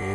श्रीगुरुभ्यो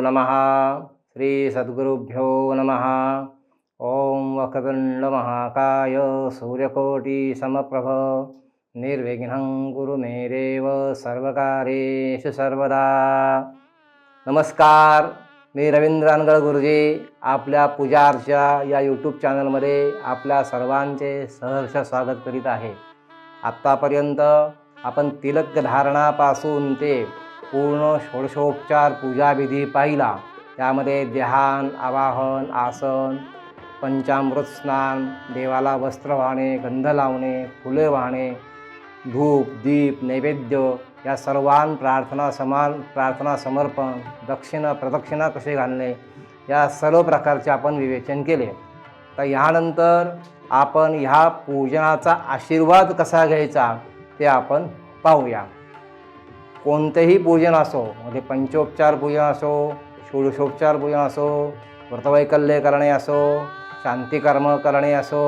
नमः श्रीसद्गुरुभ्यो नमः। ॐ वक्रतुण्डमहाकाय सूर्यकोटिसमप्रभ। निर्विघ्नं कुरु मे देव सर्वदा। नमस्कार मी रवींद्र अनगळ गुरुजी आपल्या पूजा अर्चा या यूट्यूब चॅनलमध्ये आपल्या सर्वांचे सहर्ष स्वागत करीत आहे. आत्तापर्यंत आपण तिलक धारणापासून ते पूर्ण षोडशोपचार पूजाविधी पाहिला. त्यामध्ये ध्यान आवाहन आसन पंचामृत स्नान देवाला वस्त्र वाहणे गंध लावणे फुले वाहणे धूप दीप नैवेद्य या सर्वां प्रार्थना समान प्रार्थना समर्पण दक्षिणा प्रदक्षिणा कसे घालणे या सर्व प्रकारचे आपण विवेचन केले. तर ह्यानंतर आपण ह्या पूजनाचा आशीर्वाद कसा घ्यायचा ते आपण पाहूया. कोणतेही पूजन असो म्हणजे पंचोपचार पूजन असो षोडशोपचार पूजन असो व्रतवैकल्य करणे असो शांतिकर्म करणे असो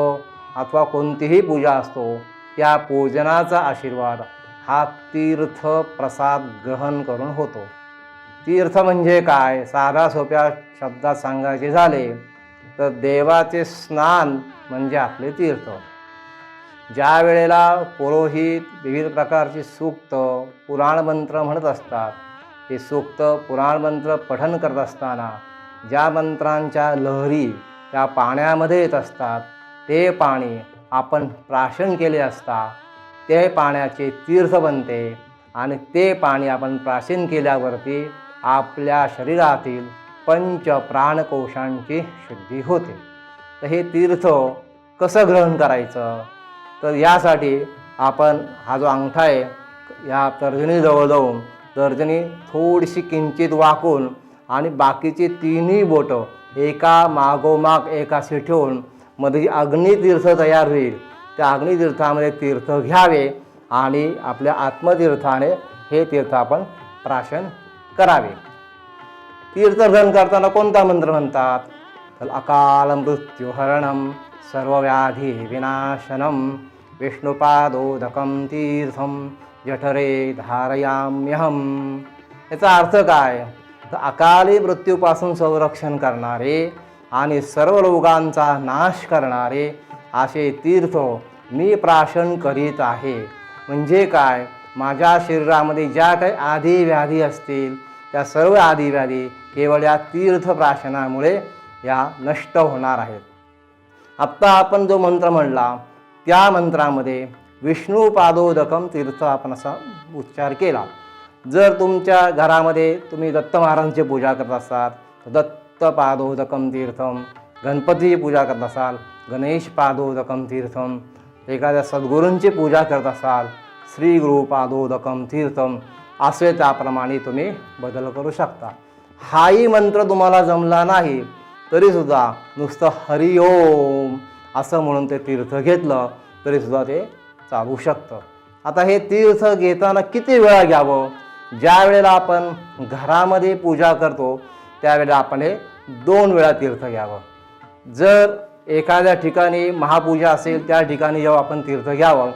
अथवा कोणतीही पूजा असतो त्या पूजनाचा आशीर्वाद हा तीर्थ प्रसाद ग्रहण करून होतो. तीर्थ म्हणजे काय? साध्या सोप्या शब्दात सांगायचे झाले तर देवाचे स्नान म्हणजे आपले तीर्थ. ज्या वेळेला पुरोहित विविध प्रकारची सूक्त पुराण मंत्र म्हणत असतात हे सूक्त पुराण मंत्र पठन करत असताना ज्या मंत्रांच्या लहरी त्या पाण्यामध्ये येत असतात ते पाणी आपण प्राशन केले असता ते पाण्याचे तीर्थ बनते आणि ते पाणी आपण प्राशन केल्यावरती आपल्या शरीरातील पंच प्राणकोशांची शुद्धी होते. तर हे तीर्थ कसं ग्रहण करायचं? तर यासाठी आपण हा जो अंगठा आहे या तर्जनीजवळ जाऊन तर्जनी थोडीशी किंचित वाकून आणि बाकीची तिन्ही बोटं एका मागोमाग एकाशी ठेवून मध्ये अग्नितीर्थ तयार होईल त्या अग्नितीर्थामध्ये तीर्थ घ्यावे आणि आपल्या आत्मतीर्थाने हे तीर्थ आपण प्राशन करावे. तीर्थग्रहण करताना कोणता मंत्र म्हणतात? तर अकाल मृत्युहरणम सर्वव्याधी विनाशनम विष्णुपादोदकम तीर्थम जठरे धारयाम्यहम याचा अर्थ काय? तर अकाली मृत्यूपासून संरक्षण करणारे आणि सर्व रोगांचा नाश करणारे असे तीर्थ मी प्राशन करीत आहे. म्हणजे काय? माझ्या शरीरामध्ये ज्या काही आधी व्याधी असतील त्या सर्व आधी व्याधी केवळ या तीर्थ प्राशनामुळे या नष्ट होणार आहेत. आत्ता आपण जो मंत्र म्हणला त्या मंत्रामध्ये विष्णुपादोदकम तीर्थ आपण असा उच्चार केला. जर तुमच्या घरामध्ये तुम्ही दत्त महाराजांची पूजा करत असाल तर दत्त पादोदकम तीर्थम गणपतीची पूजा करत असाल गणेश पादोदकम तीर्थम एखाद्या सद्गुरूंची पूजा करत असाल श्री गुरु पादोदकम तीर्थम असे त्याप्रमाणे तुम्ही बदल करू शकता. हाही मंत्र तुम्हाला जमला नाही तरीसुद्धा नुसतं हरिओम असं म्हणून ते तीर्थ घेतलं तरीसुद्धा ते चालू शकतं. आता हे तीर्थ घेताना किती वेळा घ्यावं? ज्या वेळेला आपण घरामध्ये पूजा करतो त्यावेळेला आपण हे दोन वेळा तीर्थ घ्यावं. जर एखाद्या ठिकाणी महापूजा असेल त्या ठिकाणी जेव्हा आपण तीर्थ घ्यावं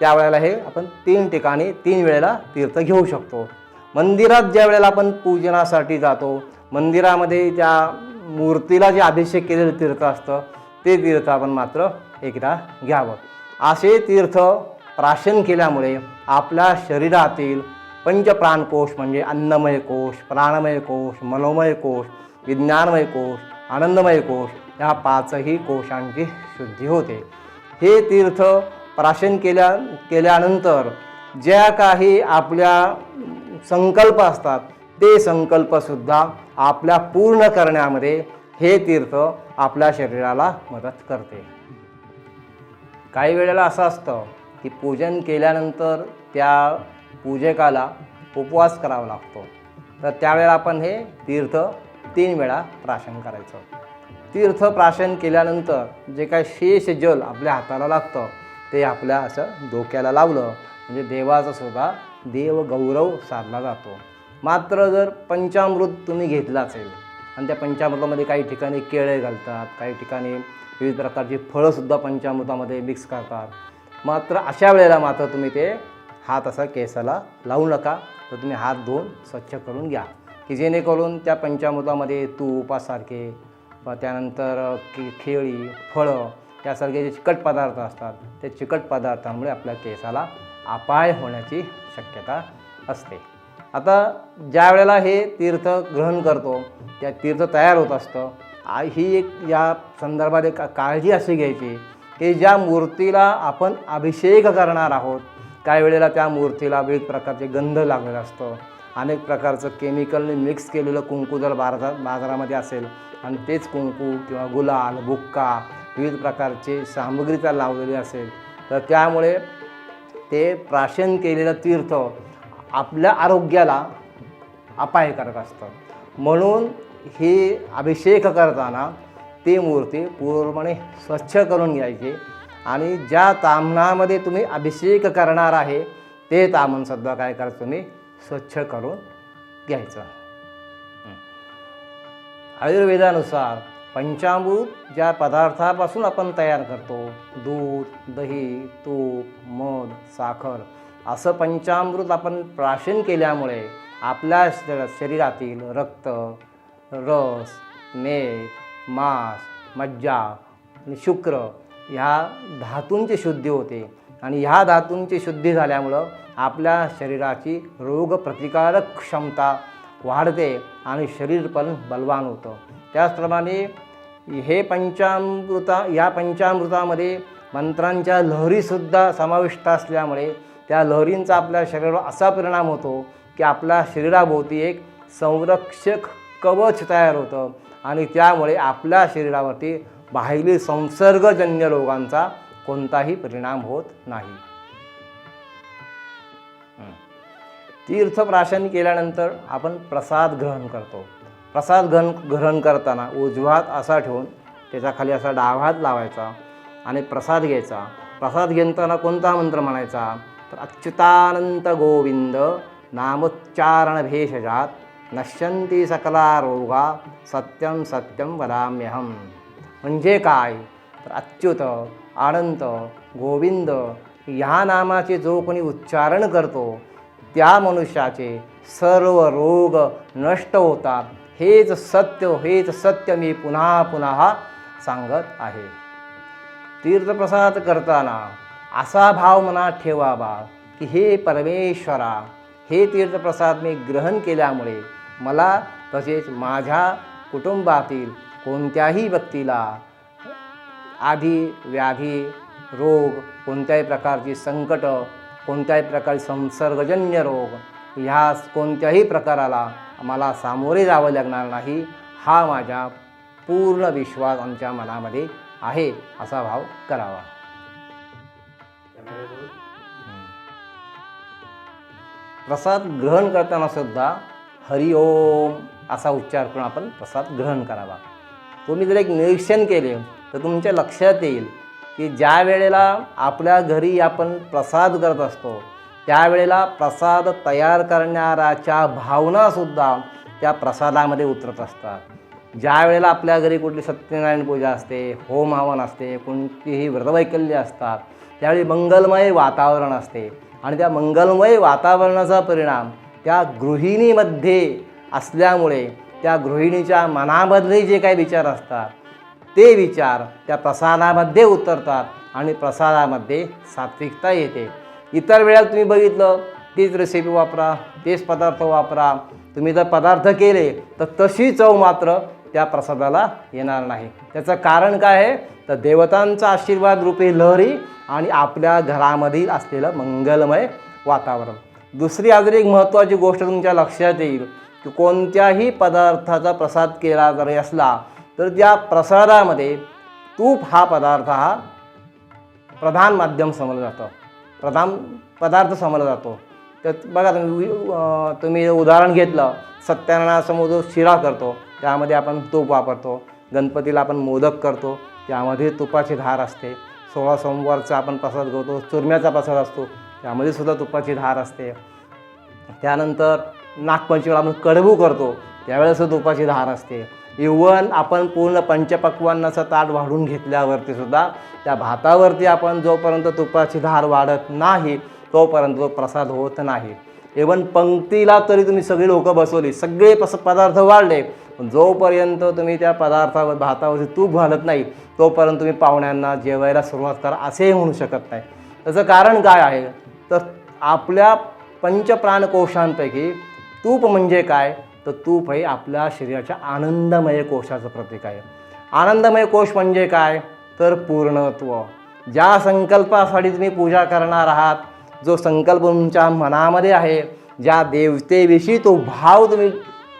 त्यावेळेला हे आपण तीन ठिकाणी तीन वेळेला तीर्थ घेऊ शकतो. मंदिरात ज्या वेळेला आपण पूजनासाठी जातो मंदिरामध्ये त्या मूर्तीला जे अभिषेक केलेलं तीर्थ असतं ते तीर्थ आपण मात्र एकदा घ्यावं. असे तीर्थ प्राशन केल्यामुळे आपल्या शरीरातील पंचप्राणकोश म्हणजे अन्नमय कोश प्राणमय कोश मनोमय कोश विज्ञानमय कोश आनंदमय कोश या पाचही कोशांची शुद्धी होते. हे तीर्थ प्राशन केल्या केल्यानंतर ज्या काही आपल्या संकल्प असतात ते संकल्पसुद्धा आपल्या पूर्ण करण्यामध्ये हे तीर्थ आपल्या शरीराला मदत करते. काही वेळेला असं असतं की पूजन केल्यानंतर त्या पूजकाला उपवास करावा लागतो. तर त्यावेळेला आपण हे तीर्थ तीन वेळा प्राशन करायचं. तीर्थ प्राशन केल्यानंतर जे काय शेष जल आपल्या हाताला लागतं ते आपल्या असं डोक्याला लावलं म्हणजे देवाचा सुद्धा देवगौरव साधला जातो. मात्र जर पंचामृत तुम्ही घेतला असेल आणि त्या पंचामृतामध्ये काही ठिकाणी केळे घालतात काही ठिकाणी विविध प्रकारची फळंसुद्धा पंचामृतामध्ये मिक्स करतात मात्र अशा वेळेला मात्र तुम्ही ते हात असा केसाला लावू नका. तर तुम्ही हात धुवून स्वच्छ करून घ्या. की जेणेकरून त्या पंचामृतामध्ये तुपासारखे व त्यानंतर की खेळी फळं यासारखे जे चिकट पदार्थ असतात ते चिकट पदार्थांमुळे आपल्या केसाला अपाय होण्याची शक्यता असते. आता ज्या वेळेला हे तीर्थ ग्रहण करतो त्या तीर्थ तयार होत असतं ही एक या संदर्भात एक काळजी अशी घ्यायची की ज्या मूर्तीला आपण अभिषेक करणार आहोत काही वेळेला त्या मूर्तीला विविध प्रकारचे गंध लागलेलं असतं. अनेक प्रकारचं केमिकलने मिक्स केलेलं कुंकू जर बाजार बाजारामध्ये असेल आणि तेच कुंकू किंवा गुलाल बुक्का विविध प्रकारचे सामग्री त्या लावलेली असेल तर त्यामुळे ते प्राशन केलेलं तीर्थ आपल्या आरोग्याला अपायकारक असतं. म्हणून ही अभिषेक करताना ती मूर्ती पूर्णपणे स्वच्छ करून घ्यायची. आणि ज्या तामणामध्ये तुम्ही अभिषेक करणार आहे ते तामणसुद्धा काय करा तुम्ही स्वच्छ करून घ्यायचं. आयुर्वेदानुसार पंचामृत ज्या पदार्थापासून आपण तयार करतो दूध दही तूप मध साखर असं पंचामृत आपण प्राशन केल्यामुळे आपल्या श- शरीरातील रक्त रस मेद मांस मज्जा आणि शुक्र ह्या धातूंची शुद्धी होते. आणि ह्या धातूंची शुद्धी झाल्यामुळं आपल्या शरीराची रोगप्रतिकारक क्षमता वाढते आणि शरीर पण बलवान होतं. त्याचप्रमाणे हे पंचामृता या पंचामृतामध्ये मंत्रांच्या लहरीसुद्धा समाविष्ट असल्यामुळे त्या लहरींचा आपल्या शरीरावर असा परिणाम होतो की आपल्या शरीराभोवती एक संरक्षक कवच तयार होतं आणि त्यामुळे आपल्या शरीरावरती बाहेरील संसर्गजन्य रोगांचा कोणताही परिणाम होत नाही. तीर्थप्राशन केल्यानंतर आपण प्रसाद ग्रहण करतो. प्रसाद ग्रहण ग्रहण करताना उजवा हात असा ठेवून त्याच्याखाली असा डावा हात लावायचा आणि प्रसाद घ्यायचा. प्रसाद घेताना कोणता मंत्र म्हणायचा? तर अच्युतानंत गोविंद नामोच्चारण भेषजात नश्यंती सकला रोगा सत्यम सत्यम वदाम्यहम. म्हणजे काय? तर अच्युत आनंद गोविंद ह्या नामाचे जो कोणी उच्चारण करतो त्या मनुष्याचे सर्व रोग नष्ट होतात. हेच सत्य हेच सत्य मी पुन्हा पुन्हा सांगत आहे. तीर्थप्रसाद करताना असा भाव मनात ठेवावा की हे परमेश्वरा हे तीर्थप्रसाद मी ग्रहण केल्यामुळे मला तसेच माझ्या कुटुंबातील कोणत्याही व्यक्तीला आधी व्याधी रोग कोणत्याही प्रकारची संकट कोणत्याही प्रकारचे संसर्गजन्य रोग ह्या कोणत्याही प्रकाराला मला सामोरे जावं लागणार नाही हा माझ्या पूर्ण विश्वास आमच्या मनामध्ये आहे असा भाव करावा. प्रसाद ग्रहण करताना सुद्धा हरिओम असा उच्चार करून आपण प्रसाद ग्रहण करावा. तुम्ही जर एक निरीक्षण केले तर तुमच्या लक्षात येईल की ज्या वेळेला आपल्या घरी आपण प्रसाद करत असतो त्यावेळेला प्रसाद तयार करणाऱ्याच्या भावनासुद्धा त्या प्रसादामध्ये उतरत असतात. ज्या वेळेला आपल्या घरी कुठली सत्यनारायण पूजा असते होम हवन असते कोणतीही व्रतवैकल्य असतात त्यावेळी मंगलमय वातावरण असते. आणि त्या मंगलमय वातावरणाचा परिणाम त्या गृहिणीमध्ये असल्यामुळे त्या गृहिणीच्या मनामधले जे काही विचार असतात ते विचार त्या प्रसादामध्ये उतरतात आणि प्रसादामध्ये सात्विकता येते. इतर वेळेला तुम्ही बघितलं तीच रेसिपी वापरा तेच पदार्थ वापरा. तुम्ही जर पदार्थ केले तर तशी चव मात्र त्या प्रसादाला येणार नाही. त्याचं कारण काय आहे? तर देवतांचा आशीर्वाद रूपी लहरी आणि आपल्या घरामधील असलेलं मंगलमय वातावरण. दुसरी अजून एक महत्त्वाची गोष्ट तुमच्या लक्षात येईल. की कोणत्याही पदार्थाचा प्रसाद केला जरी असला तर त्या प्रसादामध्ये तूप हा पदार्थ हा प्रधान माध्यम समजलं जातं. प्रधान पदार्थ समजला जातो. तर बघा तुम्ही तुम्ही उदाहरण घेतलं सत्यानारायणासमोर जो शिरा करतो त्यामध्ये आपण तूप वापरतो. गणपतीला आपण मोदक करतो त्यामध्ये तुपाची धार असते. सोळा सोमवारचा आपण प्रसाद घेतो चुरम्याचा प्रसाद असतो त्यामध्ये सुद्धा तुपाची धार असते. त्यानंतर नागपंचमीला आपण कडबू करतो. त्यावेळेस तुपाची धार असते. इवन आपण पूर्ण पंचपक्वांनाचं ताट वाढून घेतल्यावरती सुद्धा त्या भातावरती आपण जोपर्यंत तुपाची धार वाढत नाही तोपर्यंत तो प्रसाद होत नाही. इवन पंक्तीला तरी तुम्ही सगळी लोकं बसवली सगळे पस पदार्थ वाढले पण जोपर्यंत तुम्ही त्या पदार्थावर भातावरती तूप घालत नाही तोपर्यंत तुम्ही पाहुण्यांना जेवायला सुरुवात करा असेही म्हणू शकत नाही. त्याचं कारण काय आहे? तर आपल्या पंचप्राणकोशांपैकी तूप म्हणजे काय? तर तूप हे आपल्या शरीराच्या आनंदमय कोशाचं प्रतीक आहे. आनंदमय कोश म्हणजे काय? तर पूर्णत्व. ज्या संकल्पासाठी तुम्ही पूजा करणार आहात जो संकल्प तुमच्या मनामध्ये आहे ज्या देवतेविषयी तो भाव तुम्ही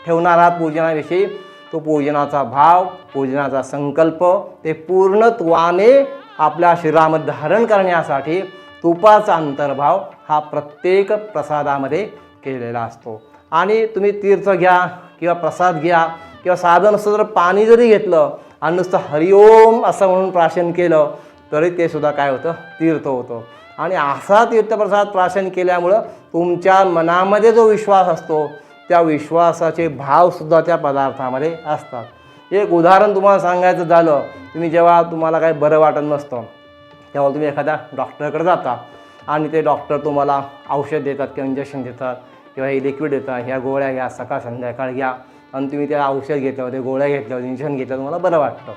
ठेवणार आहात पूजनाविषयी तो पूजनाचा भाव पूजनाचा संकल्प ते पूर्णत्वाने आपल्या शरीरामध्ये धारण करण्यासाठी तुपाचा अंतर्भाव हा प्रत्येक प्रसादामध्ये केलेला असतो. आणि तुम्ही तीर्थ घ्या किंवा प्रसाद घ्या किंवा साधं नुसतं जर पाणी जरी घेतलं आणि नुसतं हरिओम असं म्हणून प्राशन केलं तरी ते सुद्धा काय होतं? तीर्थ होतं. आणि असा तीर्थप्रसाद प्राशन केल्यामुळं तुमच्या मनामध्ये जो विश्वास असतो त्या विश्वासाचे भावसुद्धा त्या पदार्थामध्ये असतात. एक उदाहरण तुम्हाला सांगायचं झालं तुम्ही जेव्हा तुम्हाला काही बरं वाटत नसतं तेव्हा तुम्ही एखाद्या डॉक्टरकडे जाता आणि ते डॉक्टर तुम्हाला औषध देतात किंवा इंजेक्शन देतात. किंवा हे लिक्विड येतं ह्या गोळ्या घ्या सकाळ संध्याकाळ घ्या. आणि तुम्ही त्या औषध घेतल्यावर ते गोळ्या घेतल्यावर इंजेक्शन घेतल्यावर तुम्हाला बरं वाटतं.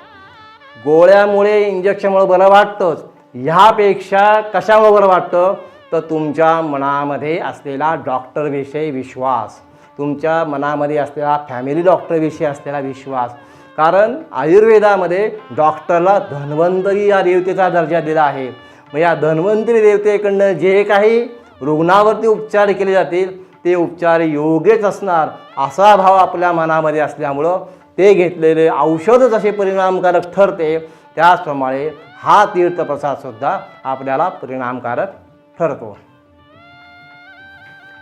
गोळ्यामुळे इंजेक्शनमुळे बरं वाटतंच. ह्यापेक्षा कशामुळे बरं वाटतं? तर तुमच्या मनामध्ये असलेला डॉक्टरविषयी विश्वास. तुमच्या मनामध्ये असलेला फॅमिली डॉक्टरविषयी असलेला विश्वास. कारण आयुर्वेदामध्ये डॉक्टरला धन्वंतरी या देवतेचा दर्जा दिला आहे. मग या धन्वंतरी देवतेकडनं जे काही रुग्णावरती उपचार केले जातील ते उपचार योग्यच असणार असा भाव आपल्या मनामध्ये असल्यामुळं ते घेतलेले औषध जसे परिणामकारक ठरते. त्याचप्रमाणे हा तीर्थप्रसादसुद्धा आपल्याला परिणामकारक ठरतो.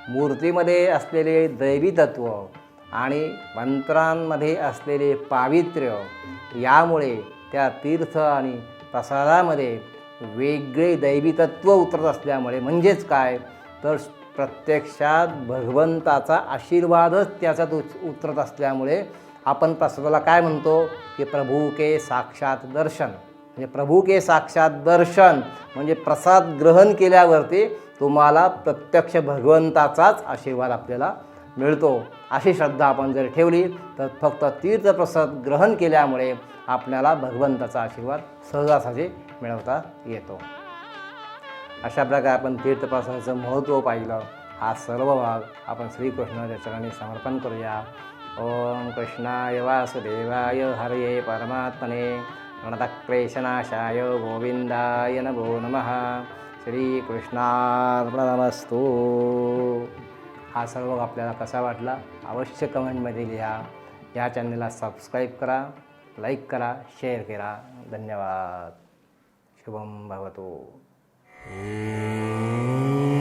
मूर्तीमध्ये असलेले दैवी तत्व आणि मंत्रांमध्ये असलेले पावित्र्य यामुळे त्या तीर्थ आणि प्रसादामध्ये वेगळे दैवी तत्व उतरत असल्यामुळे म्हणजेच काय? तर प्रत्यक्षात भगवंताचा आशीर्वादच त्याच्यात उच उतरत असल्यामुळे आपण प्रसादाला काय म्हणतो? की प्रभू के साक्षात दर्शन. म्हणजे प्रभू के साक्षात दर्शन म्हणजे प्रसाद ग्रहण केल्यावरती तुम्हाला प्रत्यक्ष भगवंताचाच आशीर्वाद आपल्याला मिळतो. अशी श्रद्धा आपण जर ठेवली तर फक्त तीर्थप्रसाद ग्रहण केल्यामुळे आपल्याला भगवंताचा आशीर्वाद सहजासहजी मिळवता येतो. अशा प्रकारे आपण तीर्थपासनाचं महत्त्व पाहिलं. हा सर्व भाग आपण श्रीकृष्णाच्या चरणी समर्पण करूया. ओम कृष्णाय वासुदेवाय हरये परमात्मने. प्रणतक्लेशनाशाय गोविंदाय नमो नमः. श्रीकृष्णार्पणमस्तू. हा सर्व आपल्याला कसा वाटला अवश्य कमेंटमध्ये लिहा. या चॅनलला सबस्क्राईब करा लाईक करा शेअर करा. धन्यवाद. शुभम भवतो. うん。